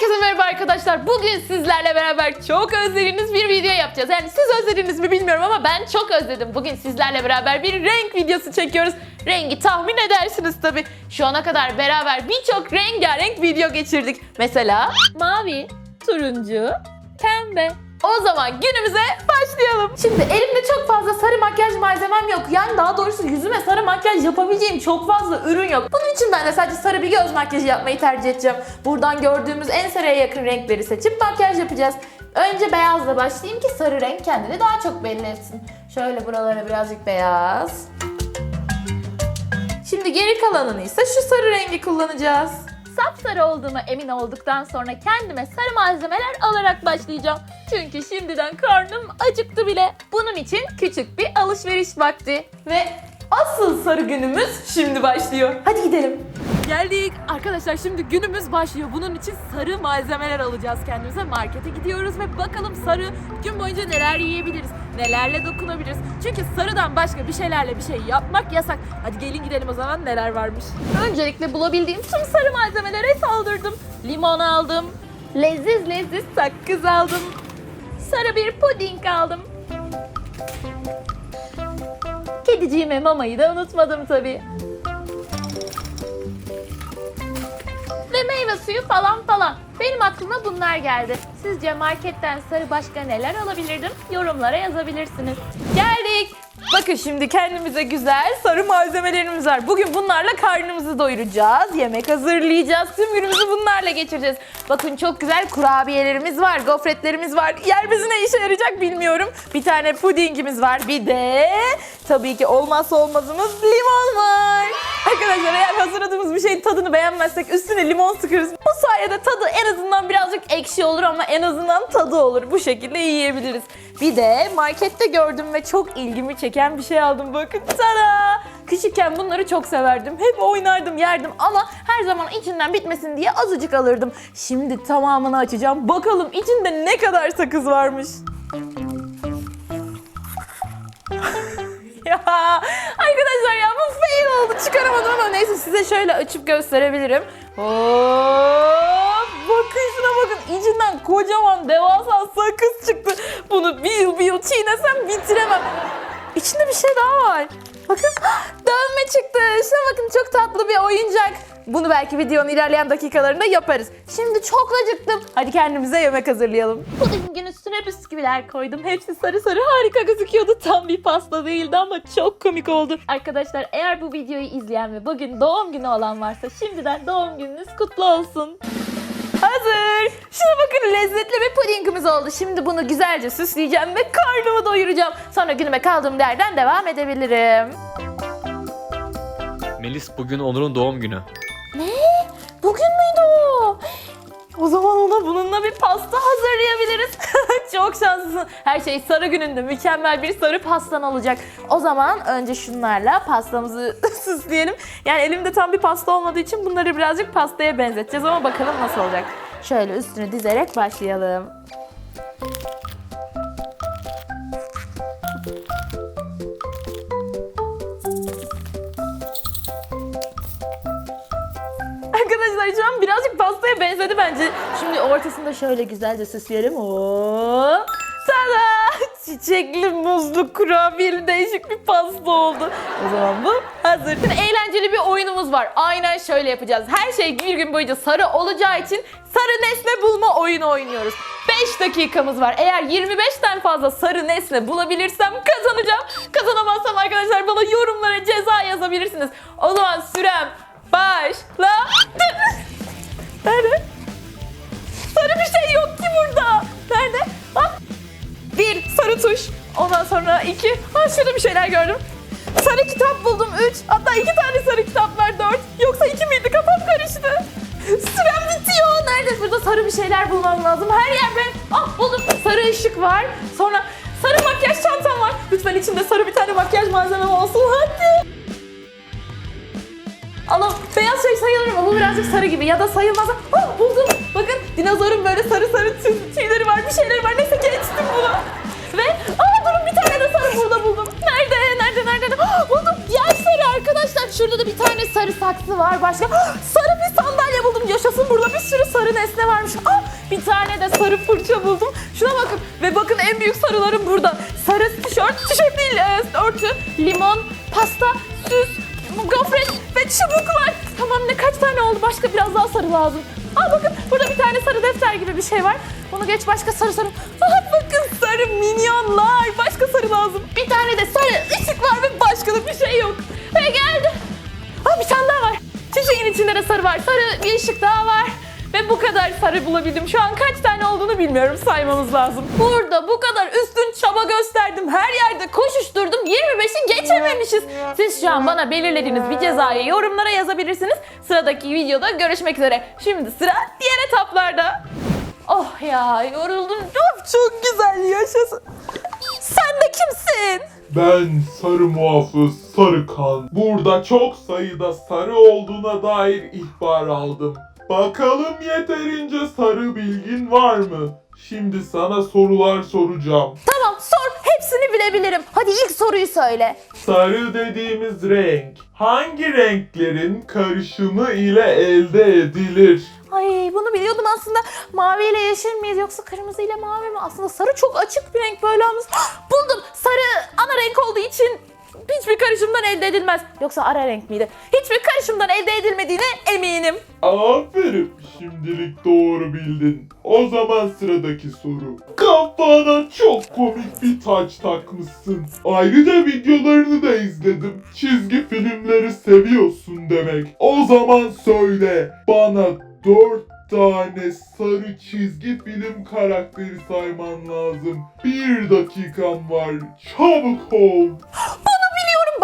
Herkese merhaba arkadaşlar. Bugün sizlerle beraber çok özlediğiniz bir video yapacağız. Yani siz özlediniz mi bilmiyorum ama ben çok özledim. Bugün sizlerle beraber bir renk videosu çekiyoruz. Rengi tahmin edersiniz tabii. Şu ana kadar beraber birçok rengarenk video geçirdik. Mesela Mavi, turuncu, pembe. O zaman günümüze başlayalım. Şimdi elimde çok fazla sarı makyaj malzemem yok. Yani daha doğrusu yüzüme sarı makyaj yapabileceğim çok fazla ürün yok. Bunun için ben de sadece sarı bir göz makyajı yapmayı tercih edeceğim. Buradan gördüğümüz en sarıya yakın renkleri seçip makyaj yapacağız. Önce beyazla başlayayım ki sarı renk kendini daha çok belli etsin. Şöyle buralara birazcık beyaz. Şimdi geri kalanını ise şu sarı rengi kullanacağız. Sapsarı olduğuma emin olduktan sonra kendime sarı malzemeler alarak başlayacağım. Çünkü şimdiden karnım acıktı bile. Bunun için küçük bir alışveriş vakti. Ve asıl sarı günümüz şimdi başlıyor. Hadi gidelim. Geldik. Arkadaşlar şimdi günümüz başlıyor. Bunun için sarı malzemeler alacağız kendimize. Markete gidiyoruz ve bakalım sarı gün boyunca neler yiyebiliriz. Nelerle dokunabiliriz. Çünkü sarıdan başka bir şeylerle bir şey yapmak yasak. Hadi gelin gidelim o zaman neler varmış. Öncelikle bulabildiğim tüm sarı malzemelere saldırdım. Limon aldım. Leziz leziz sakız aldım. Sarı bir puding aldım. Kediciğime mamayı da unutmadım tabii. Ve meyve suyu falan falan. Benim aklıma bunlar geldi. Sizce marketten sarı başka neler alabilirdim? Yorumlara yazabilirsiniz. Geldik. Bakın şimdi kendimize güzel sarı malzemelerimiz var. Bugün bunlarla karnımızı doyuracağız. Yemek hazırlayacağız. Tüm günümüzü bunlarla geçireceğiz. Bakın çok güzel kurabiyelerimiz var. Gofretlerimiz var. Yer bizi ne işe yarayacak bilmiyorum. Bir tane pudingimiz var. Bir de tabii ki olmazsa olmazımız limon var. Arkadaşlar eğer hazırladığımız bir şeyin tadını beğenmezsek üstüne limon sıkarız. Bu sayede tadı en azından birazcık ekşi olur ama en azından tadı olur. Bu şekilde yiyebiliriz. Bir de markette gördüm ve çok ilgimi çeken bir şey aldım. Bakın tada! Küçükken bunları çok severdim. Hep oynardım, yerdim ama her zaman içinden bitmesin diye azıcık alırdım. Şimdi tamamını açacağım. Bakalım içinde ne kadar sakız varmış. ya arkadaşlar ya bu fail oldu çıkaramadım ama neyse size şöyle açıp gösterebilirim. Hop, bakın şuna bakın içinden kocaman devasa sakız çıktı. Bunu bir yıl bir yıl çiğnesem bitiremem. İçinde bir şey daha var. Bakın dövme çıktı. Şuna bakın çok tatlı bir oyuncak. Bunu belki videonun ilerleyen dakikalarında yaparız. Şimdi çok acıktım. Hadi kendimize yemek hazırlayalım. Pudingin üstüne bisküviler koydum. Hepsi sarı sarı harika gözüküyordu. Tam bir pasta değildi ama çok komik oldu. Arkadaşlar eğer bu videoyu izleyen ve bugün doğum günü olan varsa şimdiden doğum gününüz kutlu olsun. Hazır. Şuna bakın lezzetli bir pudingimiz oldu. Şimdi bunu güzelce süsleyeceğim ve karnımı doyuracağım. Sonra günüme kaldığım yerden devam edebilirim. Melis bugün Onur'un doğum günü. O zaman ona bununla bir pasta hazırlayabiliriz. Çok şanslısın. Her şey sarı gününde mükemmel bir sarı pastan olacak. O zaman önce şunlarla pastamızı süsleyelim. Yani elimde tam bir pasta olmadığı için bunları birazcık pastaya benzeteceğiz ama bakalım nasıl olacak. Şöyle üstünü dizerek başlayalım. Pastaya benzedi bence. Şimdi ortasında şöyle güzelce süsleyelim. Oo. Tada! Çiçekli, muzlu, kurabiyeli değişik bir pasta oldu. O zaman bu hazır. Şimdi eğlenceli bir oyunumuz var. Aynen şöyle yapacağız. Her şey bir gün boyunca sarı olacağı için sarı nesne bulma oyunu oynuyoruz. 5 dakikamız var. Eğer 25'ten fazla sarı nesne bulabilirsem kazanacağım. Kazanamazsam arkadaşlar bana yorumlara ceza yazabilirsiniz. O zaman sürem başla. Nerede? Sarı bir şey yok ki burada. Nerede? Bak. Bir, sarı tuş. Ondan sonra iki. Ha şurada bir şeyler gördüm. Sarı kitap buldum. Üç. Hatta iki tane sarı kitap var. Dört. Yoksa iki miydi? Kafam karıştı. Sürem bitiyor. Nerede? Burada sarı bir şeyler bulmam lazım. Her yer ben. Ah buldum. Sarı ışık var. Sonra sarı makyaj çantam var. Lütfen içinde sarı bir tane makyaj malzemem olsun. Hadi. Allah beyaz şey sayılır mı? Bu birazcık sarı gibi ya da sayılmaz. Oh, buldum. Bakın dinozorun böyle sarı sarı tü- tüyleri var, bir şeyleri var. Neyse geçtim bunu. Ve aa durun bir tane de sarı burada buldum. Nerede? Nerede? Nerede? Ah, buldum. Diğer sarı arkadaşlar. Şurada da bir tane sarı saksı var. Başka Ah, sarı bir sandalye buldum. Yaşasın. Burada bir sürü sarı nesne varmış. Aa, bir tane de sarı fırça buldum. Şuna bakın. Ve bakın en büyük sarılarım burada. Sarı tişört, tişört değil e, örtü, limon, pasta, süs, gofret çubuklar. Tamam ne kaç tane oldu? Başka biraz daha sarı lazım. Aa bakın burada bir tane sarı defter gibi bir şey var. Bunu geç başka sarı sarı. Aa bakın sarı minyonlar. Başka sarı lazım. Bir tane de sarı ışık var ve başka da bir şey yok. Ve geldi. Aa bir tane daha var. Çiçeğin içinde de sarı var. Sarı bir ışık daha var. Ve bu kadar sarı bulabildim. Şu an kaç tane olduğunu bilmiyorum. Saymamız lazım. Burada bu kadar üstün çaba gösterdim. Her yerde koşuşturdum. 25'i geçememişiz. Siz şu an bana belirlediğiniz bir cezayı yorumlara yazabilirsiniz. Sıradaki videoda görüşmek üzere. Şimdi sıra diğer etaplarda. Oh ya yoruldum. Çok, çok güzel yaşasın. Sen de kimsin? Ben sarı muhafız sarı kan. Burada çok sayıda sarı olduğuna dair ihbar aldım. Bakalım yeterince sarı bilgin var mı? Şimdi sana sorular soracağım. Tamam sor. Hepsini bilebilirim. Hadi ilk soruyu söyle. Sarı dediğimiz renk hangi renklerin karışımı ile elde edilir? Ay bunu biliyordum aslında. Mavi ile yeşil miyiz yoksa kırmızı ile mavi mi? Aslında sarı çok açık bir renk böyle ama buldum. Sarı ana renk olduğu için hiçbir karışımdan elde edilmez. Yoksa ara renk miydi? Hiçbir karışımdan elde edilmediğine eminim. Aferin. Şimdilik doğru bildin. O zaman sıradaki soru. Kafana çok komik bir taç takmışsın. Ayrıca videolarını da izledim. Çizgi filmleri seviyorsun demek. O zaman söyle. Bana dört tane sarı çizgi film karakteri sayman lazım. Bir dakikan var. Çabuk ol.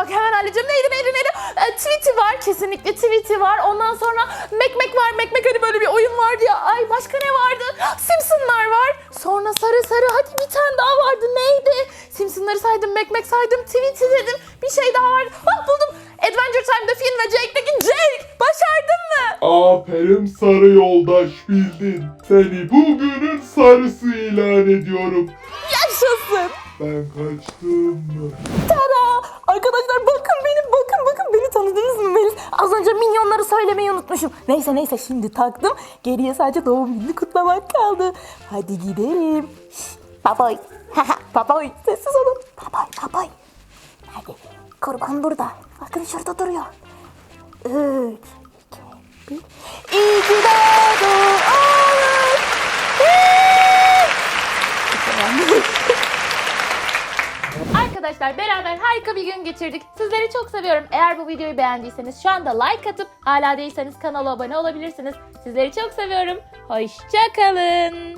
Bak hemen halledeceğim. Neydi neydi neydi? E, Tweety var. Kesinlikle Tweety var. Ondan sonra Mekmek var. Mekmek hani böyle bir oyun vardı ya. Ay başka ne vardı? Simpsonlar var. Sonra sarı sarı. Hadi bir tane daha vardı. Neydi? Simpsonları saydım. Mekmek saydım. Tweety dedim. Bir şey daha vardı. Ah buldum. Adventure Time'da Finn ve Jake'deki Jake. Başardın mı? Aferin sarı yoldaş bildin. Seni bugünün sarısı ilan ediyorum. Ben kaçtım. Tara! Arkadaşlar bakın beni bakın bakın beni tanıdınız mı Melis? Az önce minyonları söylemeyi unutmuşum. Neyse neyse şimdi taktım. Geriye sadece doğum gününü kutlamak kaldı. Hadi gidelim. Baboy. Baboy. Sessiz olun. Baboy baboy. Hadi. Kurban burada. Bakın şurada duruyor. Üç, iki, bir. İyi ki doğdun oğlum. Arkadaşlar beraber harika bir gün geçirdik. Sizleri çok seviyorum. Eğer bu videoyu beğendiyseniz şu anda like atıp hala değilseniz kanala abone olabilirsiniz. Sizleri çok seviyorum. Hoşçakalın.